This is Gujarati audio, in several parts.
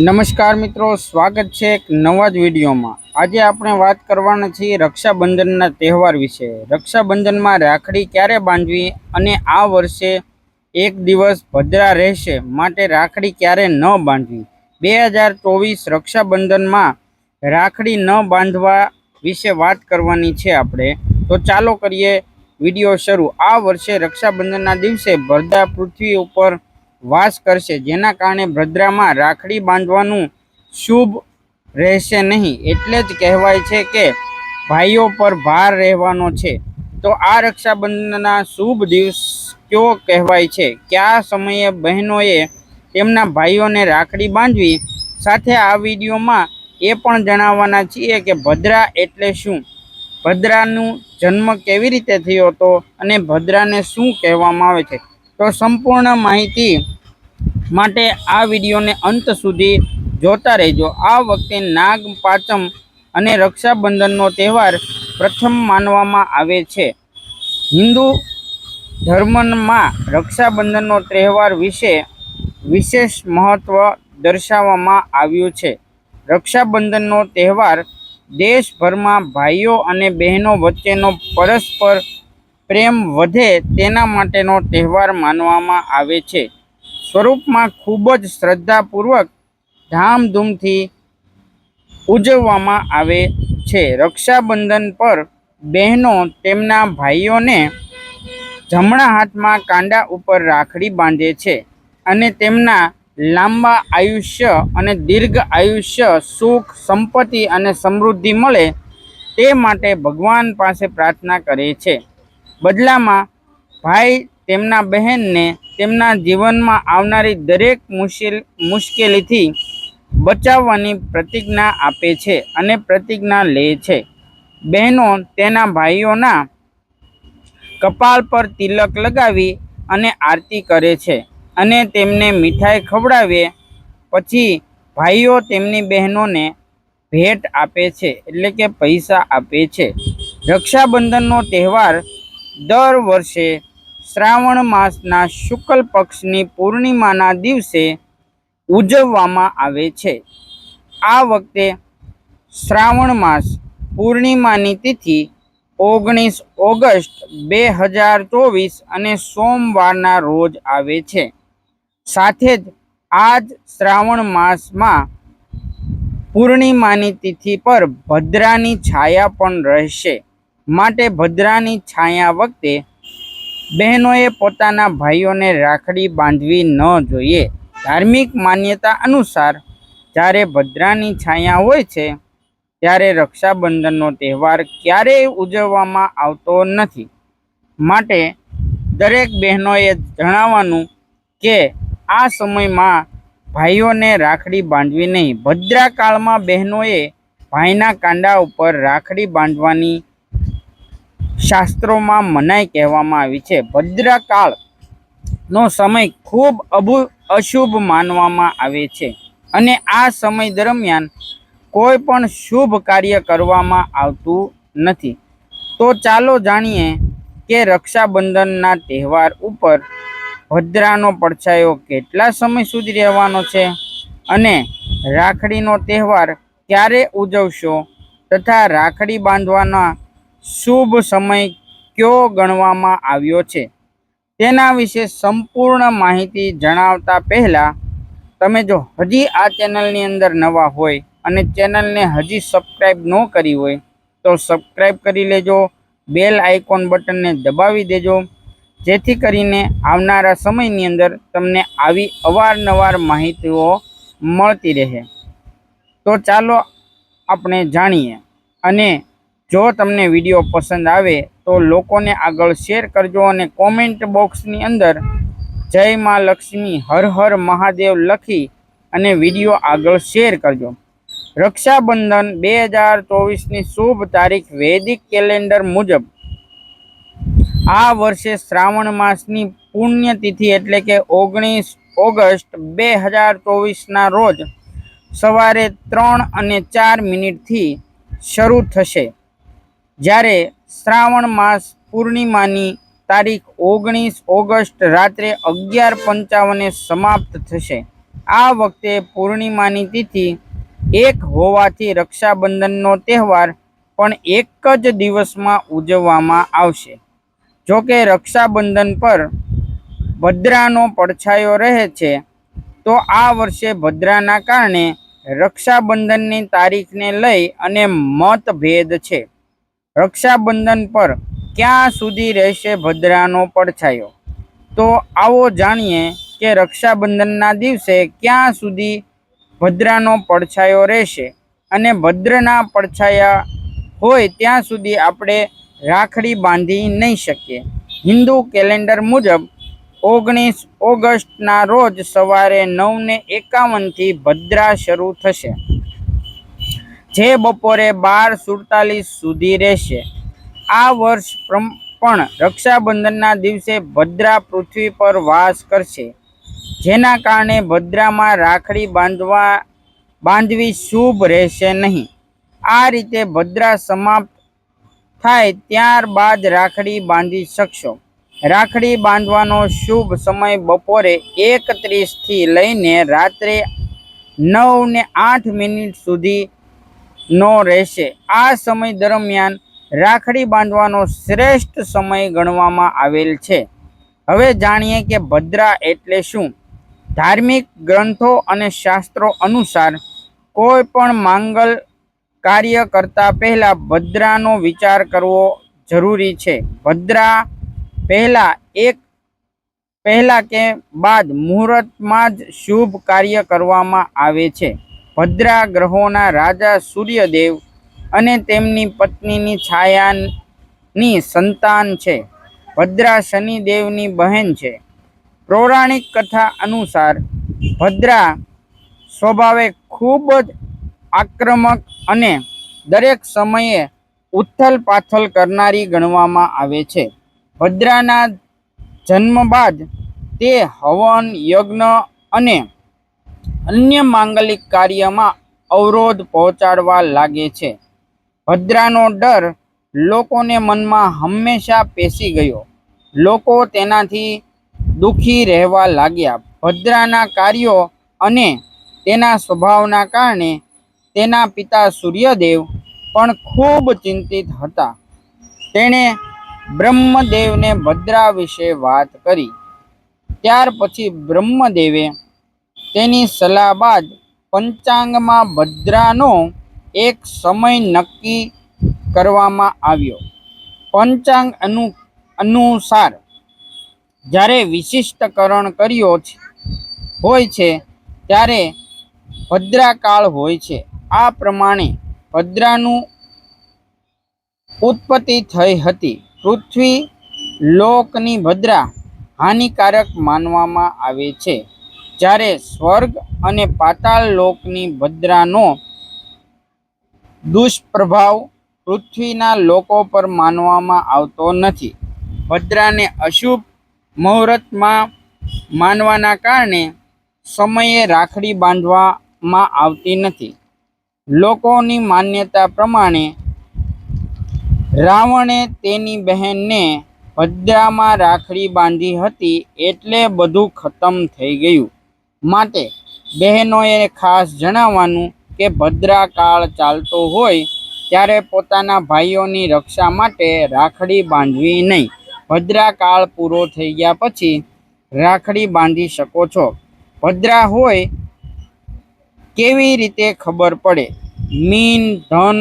નમસ્કાર મિત્રો, સ્વાગત છે એક નવા જ વિડીયોમાં. આજે આપણે વાત કરવાના છીએ રક્ષાબંધનના તહેવાર વિશે. રક્ષાબંધનમાં રાખડી ક્યારે બાંધવી અને આ વર્ષે એક દિવસ ભદ્રા રહેશે માટે રાખડી ક્યારે ન બાંધવી? બે હજાર ચોવીસ રક્ષાબંધનમાં રાખડી ન બાંધવા વિશે વાત કરવાની છે આપણે. તો ચાલો કરીએ વીડિયો શરૂ. આ વર્ષે રક્ષાબંધનના દિવસે ભરદા પૃથ્વી ઉપર વાસ કરશે. જેના કારણે ભદ્રામાં રાખડી બાંધવાનું શુભ રહેશે નહીં. એટલે જ કહેવાય છે કે ભાઈઓ પર ભાર રહેવાનો છે. તો આ રક્ષાબંધનના શુભ દિવસ કયો કહેવાય છે? કયા સમયે બહેનોએ તેમના ભાઈઓને રાખડી બાંધવી? સાથે આ વિડીયોમાં એ પણ જણાવવાના છીએ કે ભદ્રા એટલે શું? ભદ્રાનું જન્મ કેવી રીતે થયો હતો અને ભદ્રાને શું કહેવામાં આવે છે? તો સંપૂર્ણ માહિતી માટે આ વિડીયોને અંત સુધી જોતા રહેજો. આ વખતે નાગ પાંચમ અને રક્ષાબંધનનો તહેવાર પ્રથમ માનવામાં આવે છે. હિન્દુ ધર્મમાં રક્ષાબંધનનો તહેવાર વિશે વિશેષ મહત્વ દર્શાવવામાં આવ્યું છે. રક્ષાબંધનનો તહેવાર દેશભરમાં ભાઈઓ અને બહેનો વચ્ચેનો પરસ્પર પ્રેમ વધે તેના માટેનો તહેવાર માનવામાં આવે છે. સ્વરૂપમાં ખૂબ જ શ્રદ્ધાપૂર્વક ધામધૂમથી ઉજવવામાં આવે છે. રક્ષાબંધન પર બહેનો તેમના ભાઈઓને જમણા હાથમાં કાંડા ઉપર રાખડી બાંધે છે અને તેમના લાંબા આયુષ્ય અને દીર્ઘ આયુષ્ય સુખ, સંપત્તિ અને સમૃદ્ધિ મળે તે માટે ભગવાન પાસે પ્રાર્થના કરે છે. બદલામાં ભાઈ તેમના બહેનને તેમના જીવનમાં આવનારી દરેક મુશ્કેલ મુશ્કેલીથી બચાવવાની પ્રતિજ્ઞા આપે છે અને પ્રતિજ્ઞા લે છે. બહેનો તેના ભાઈઓના કપાળ પર તિલક લગાવી અને આરતી કરે છે અને તેમને મીઠાઈ ખવડાવે. પછી ભાઈઓ તેમની બહેનોને ભેટ આપે છે એટલે કે પૈસા આપે છે. રક્ષાબંધનનો તહેવાર દર વર્ષે શ્રાવણ માસના શુક્લ પક્ષની પૂર્ણિમાના દિવસે ઉજવવામાં આવે છે. આ વખતે શ્રાવણ માસ પૂર્ણિમાની તિથિ ઓગણીસ ઓગસ્ટ બે હજાર ચોવીસ અને સોમવારના રોજ આવે છે. સાથે જ આજ શ્રાવણ માસમાં પૂર્ણિમાની તિથિ પર ભદ્રાની છાયા પણ રહેશે. માટે ભદ્રાની છાયા વખતે બહેનોએ પોતાના ભાઈઓને રાખડી બાંધવી ન જોઈએ. ધાર્મિક માન્યતા અનુસાર જ્યારે ભદ્રાની છાયા હોય છે, ત્યારે રક્ષાબંધનનો તહેવાર ક્યારેય ઉજવવામાં આવતો નથી. માટે દરેક બહેનોએ જણાવવાનું કે, આ સમયમાં ભાઈઓને રાખડી બાંધવી નહીં. ભદ્રાકાળમાં બહેનોએ ભાઈના કાંડા ઉપર રાખડી બાંધવાની શાસ્ત્રોમાં મનાઈ કહેવામાં આવી છે. ભદ્રકાળ નો સમય ખૂબ અભુ, અશુભ માનવામાં આવે છે અને આ સમય દરમિયાન કોઈ પણ શુભ કાર્ય કરવામાં આવતું નથી. તો ચાલો જાણીએ કે રક્ષાબંધનના તહેવાર ઉપર ભદ્રાનો પડછાયો કેટલા સમય સુધી રહેવાનો છે અને રાખડીનો તહેવાર ક્યારે ઉજવશો તથા રાખડી બાંધવાના શુભ સમય કયો ગણવામાં આવ્યો છે? તેના વિશે સંપૂર્ણ માહિતી જણાવતા પહેલાં તમે જો હજી આ ચેનલની અંદર નવા હોય અને ચેનલને હજી સબસ્ક્રાઈબ ન કરી હોય, તો સબસ્ક્રાઈબ કરી લેજો, બેલ આઇકોન બટનને દબાવી દેજો, જેથી કરીને આવનારા સમયની અંદર તમને આવી અવારનવાર માહિતીઓ મળતી રહે. તો ચાલો આપણે જાણીએ અને જો તમને વીડિયો પસંદ આવે તો લોકોને આગળ શેર કરજો અને કોમેન્ટ બોક્સની અંદર જય માં લક્ષ્મી, હર હર મહાદેવ લખી અને વીડિયો આગળ શેર કરજો. રક્ષાબંધન બે હજાર ચોવીસની શુભ તારીખ વૈદિક કેલેન્ડર મુજબ. આ વર્ષે શ્રાવણ માસની પુણ્યતિથિ એટલે કે ઓગણીસ ઓગસ્ટ બે હજાર ચોવીસના રોજ સવારે ત્રણ અને ચાર મિનિટથી શરૂ થશે. જ્યારે શ્રાવણ માસ પૂર્ણિમાની તારીખ ઓગણીસ ઓગસ્ટ રાત્રે અગિયાર પંચાવને સમાપ્ત થશે. આ વખતે પૂર્ણિમાની તિથિ એક હોવાથી રક્ષાબંધનનો તહેવાર પણ એક જ દિવસમાં ઉજવવામાં આવશે. જો કે રક્ષાબંધન પર ભદ્રાનો પડછાયો રહે છે, તો આ વર્ષે ભદ્રાના કારણે રક્ષાબંધનની તારીખને લઈ અને મતભેદ છે. રક્ષાબંધન પર ક્યાં સુધી રહેશે ભદ્રાનો પડછાયો? તો આવો જાણીએ કે રક્ષાબંધનના દિવસે ક્યાં સુધી ભદ્રાનો પડછાયો રહેશે અને ભદ્રના પડછાયા હોય ત્યાં સુધી આપણે રાખડી બાંધી નહીં શકીએ. હિન્દુ કેલેન્ડર મુજબ ઓગણીસ ઓગસ્ટના રોજ સવારે નવને એકાવનથી ભદ્રા શરૂ થશે. જે બપોરે બાર સુડતાલીસ સુધી રહેશે. આ વર્ષ પણ રક્ષાબંધનના દિવસે ભદ્રા પૃથ્વી પર વાસ કરશે. જેના કારણે ભદ્રામાં રાખડી બાંધવા, બાંધવી શુભ રહેશે નહીં. આ રીતે ભદ્રા સમાપ્ત થાય ત્યારબાદ રાખડી બાંધી શકશો. રાખડી બાંધવાનો શુભ સમય બપોરે એકત્રીસથી લઈને રાત્રે નવ ને આઠ મિનિટ સુધી નો રહેશે. આ સમય દરમિયાન રાખડી બાંધવાનો શ્રેષ્ઠ સમય ગણવામાં આવેલ છે. હવે જાણીએ કે ભદ્રા એટલે શું? ધાર્મિક ગ્રંથો અને શાસ્ત્રો અનુસાર કોઈ પણ માંગલ કાર્ય કરતા પહેલા ભદ્રાનો વિચાર કરવો જરૂરી છે. ભદ્રા પહેલા એક પહેલા કે બાદ મુહૂર્તમાં જ શુભ કાર્ય કરવામાં આવે છે. ભદ્રા ગ્રહોના રાજા સૂર્યદેવ અને તેમની પત્નીની છાયાની સંતાન છે. ભદ્રા શનિદેવની બહેન છે. પૌરાણિક કથા અનુસાર ભદ્રા સ્વભાવે ખૂબ જ આક્રમક અને દરેક સમયે ઉથલ પાથલ કરનારી ગણવામાં આવે છે. ભદ્રાના જન્મ બાદ તે હવન, યજ્ઞ અને અન્ય માંગલિક કાર્યમાં અવરોધ પહોંચાડવા લાગે છે. ભદ્રાનો ડર લોકોને મનમાં હંમેશા પેસી ગયો. લોકો તેનાથી દુઃખી રહેવા લાગ્યા. ભદ્રાના કાર્યો અને તેના સ્વભાવના કારણે તેના પિતા સૂર્યદેવ પણ ખૂબ ચિંતિત હતા. તેણે બ્રહ્મદેવને ભદ્રા વિશે વાત કરી. ત્યાર પછી બ્રહ્મદેવે તેની સલાહ બાદ પંચાંગમાં ભદ્રાનો એક સમય નક્કી કરવામાં આવ્યો. પંચાંગ અનુ, અનુસાર જ્યારે વિશિષ્ટકરણ કર્યો હોય છે, ત્યારે ભદ્રાકાળ હોય છે. આ પ્રમાણે ભદ્રાનું ઉત્પત્તિ થઈ હતી. પૃથ્વી લોકની ભદ્રા હાનિકારક માનવામાં આવે છે. જ્યારે સ્વર્ગ અને પાતાળ લોકની ભદ્રાનો દુષ્પ્રભાવ પૃથ્વીના લોકો પર માનવામાં આવતો નથી. ભદ્રાને અશુભ મુહૂર્તમાં માનવાના કારણે સમયે રાખડી બાંધવામાં આવતી નથી. લોકોની માન્યતા પ્રમાણે રાવણે તેની બહેનને ભદ્રામાં રાખડી બાંધી હતી એટલે બધું ખતમ થઈ ગયું. માટે બહેનોએ ખાસ જણાવવાનું કે ભદ્રાકાળ ચાલતો હોય ત્યારે પોતાના ભાઈઓની રક્ષા માટે રાખડી બાંધવી નહીં. ભદ્રાકાળ પૂરો થઈ ગયા પછી રાખડી બાંધી શકો છો. ભદ્રા હોય કેવી રીતે ખબર પડે? મીન, ધન,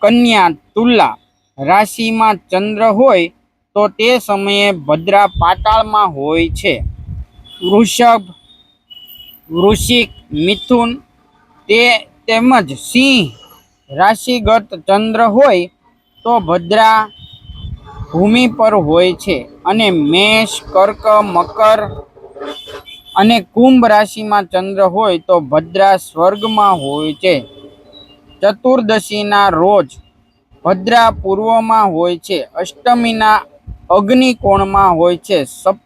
કન્યા, તુલા રાશિમાં ચંદ્ર હોય તો તે સમયે ભદ્રા પાતાળમાં હોય છે. વૃષભ વૃશ્ચિક મિથુન, તે તેમજ સિંહ રાશિગત ચંદ્ર હોય તો ભદ્રા ભૂમિ પર હોય છે અને મેષ, કર્ક, મકર અને કુંભ રાશિમાં ચંદ્ર હોય તો ભદ્રા સ્વર્ગમાં હોય છે. ચતુર્દશીના રોજ ભદ્રા પૂર્વમાં હોય છે. અષ્ટમીના અગ્નિકોણમાં હોય છે. સપ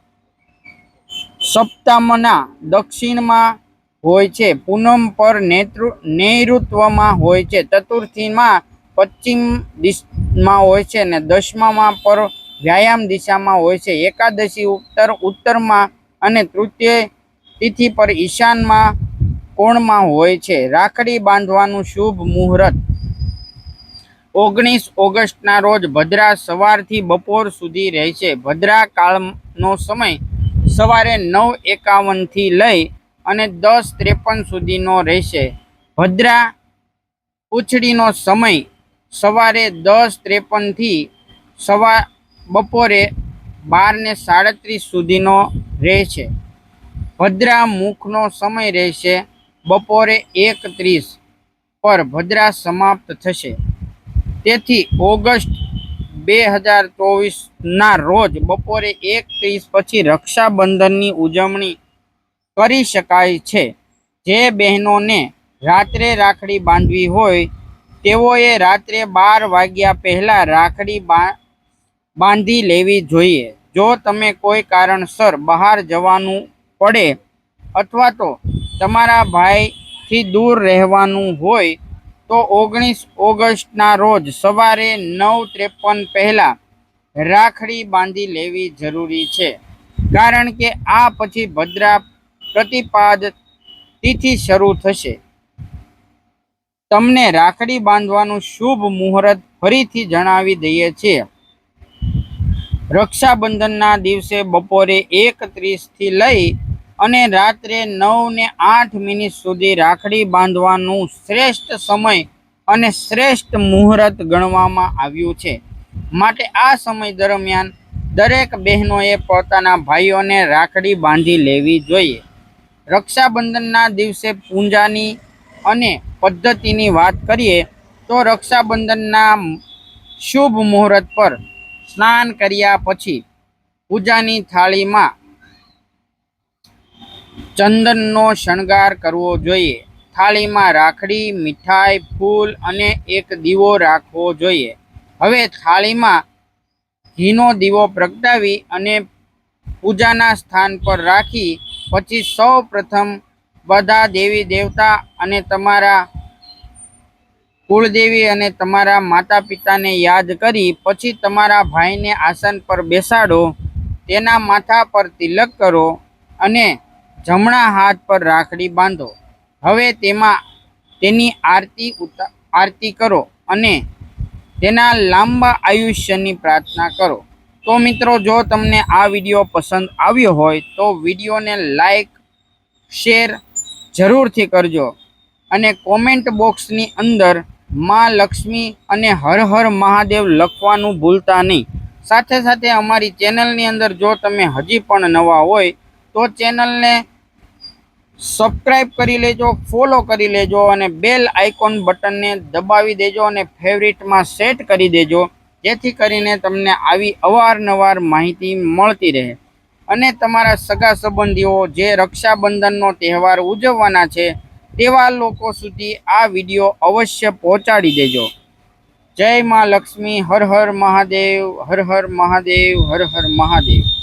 સપ્તમના દક્ષિણમાં હોય છે. પૂનમ પર નેતૃ નૈઋત્વમાં હોય છે. ચતુર્થીમાં પશ્ચિમ દિશામાં હોય છે અને દસમામાં પર વ્યાયામ દિશામાં હોય છે. એકાદશી ઉત્તર, ઉત્તરમાં અને તૃતીય તિથિ પર ઈશાનમાં કોણમાં હોય છે. રાખડી બાંધવાનું શુભ મુહૂર્ત. ઓગણીસ ઓગસ્ટના રોજ ભદ્રા સવારથી બપોર સુધી રહેશે ભદ્રા કાળનો સમય સવારે નવ એકાવનથી લઈ અને દસ ત્રેપન સુધીનો રહેશે. ભદ્રા ઉછળીનો સમય સવારે દસ ત્રેપનથી સવા, બપોરે બાર ને સાડત્રીસ સુધીનો રહેશે. ભદ્રા મુખનો સમય રહેશે બપોરે એક ત્રીસ પર ભદ્રા સમાપ્ત થશે. તેથી ઓગસ્ટ બે હજાર ચોવીસના રોજ બપોરે એક ત્રીસ પછી રક્ષાબંધનની ઉજવણી કરી શકાય છે. જે બહેનોને રાત્રે રાખડી બાંધવી હોય, તેઓએ રાત્રે બાર વાગ્યા પહેલાં રાખડી બાંધી લેવી જોઈએ. જો તમે કોઈ કારણસર બહાર જવાનું પડે અથવા તો તમારા ભાઈથી દૂર રહેવાનું હોય તો ઓગણીસ ઓગસ્ટના રોજ સવારે નવ ત્રેપન પહેલાં રાખડી બાંધી લેવી જરૂરી છે. કારણ કે આ પછી ભદ્રા પ્રતિપાદ તિથિ શરૂ થશે. તમને રાખડી બાંધવાનું શુભ મુહૂર્ત ફરીથી જણાવી દઈએ છીએ. રક્ષાબંધનના દિવસે બપોરે એક ત્રીસથી લઈ અને રાત્રે નવ ને આઠ મિનિટ સુધી રાખડી બાંધવાનું શ્રેષ્ઠ સમય અને શ્રેષ્ઠ મુહૂર્ત ગણવામાં આવ્યું છે. માટે આ સમય દરમિયાન દરેક બહેનોએ પોતાના ભાઈઓને રાખડી બાંધી લેવી જોઈએ. રક્ષાબંધનના દિવસે પૂજાની અને પદ્ધતિની વાત કરીએ તો રક્ષાબંધનના શુભ મુહૂર્ત પર સ્નાન કર્યા પછી પૂજાની થાળીમાં ચંદનનો શણગાર કરવો જોઈએ. થાળીમાં રાખડી, મીઠાઈ, ફૂલ અને એક દીવો રાખવો જોઈએ. હવે થાળીમાં ઘીનો દીવો પ્રગટાવી અને પૂજાના સ્થાન પર રાખી પછી સૌ પ્રથમ બધા દેવી દેવતા અને તમારા કુળદેવી અને તમારા માતા પિતાને યાદ કરી પછી તમારા ભાઈને આસન પર બેસાડો, તેના માથા પર તિલક કરો અને જમણા હાથ પર રાખડી બાંધો. હવે તેમાં તેની આરતી આરતી કરો અને તેના લાંબા આયુષ્યની પ્રાર્થના કરો. તો મિત્રો, જો તમને આ વીડિયો પસંદ આવ્યો હોય, તો વિડીયોને લાઈક, શેર જરૂરથી કરજો અને કોમેન્ટ બોક્સની અંદરમાં લક્ષ્મી અને હર હર મહાદેવ લખવાનું ભૂલતા નહીં. સાથે સાથે અમારી ચેનલની અંદર જો તમે હજી પણ નવા હોય તો ચેનલને સબસ્ક્રાઈબ કરી લેજો, ફોલો કરી લેજો અને બેલ આઇકોન બટનને દબાવી દેજો અને ફેવરિટમાં સેટ કરી દેજો, જેથી કરીને તમને આવી અવારનવાર માહિતી મળતી રહે. અને તમારા સગા સંબંધીઓ જે રક્ષાબંધનનો તહેવાર ઉજવવાના છે, તેવા લોકો સુધી આ વીડિયો અવશ્ય પહોંચાડી દેજો. જય માં લક્ષ્મી, હર હર મહાદેવ, હર હર મહાદેવ, હર હર મહાદેવ.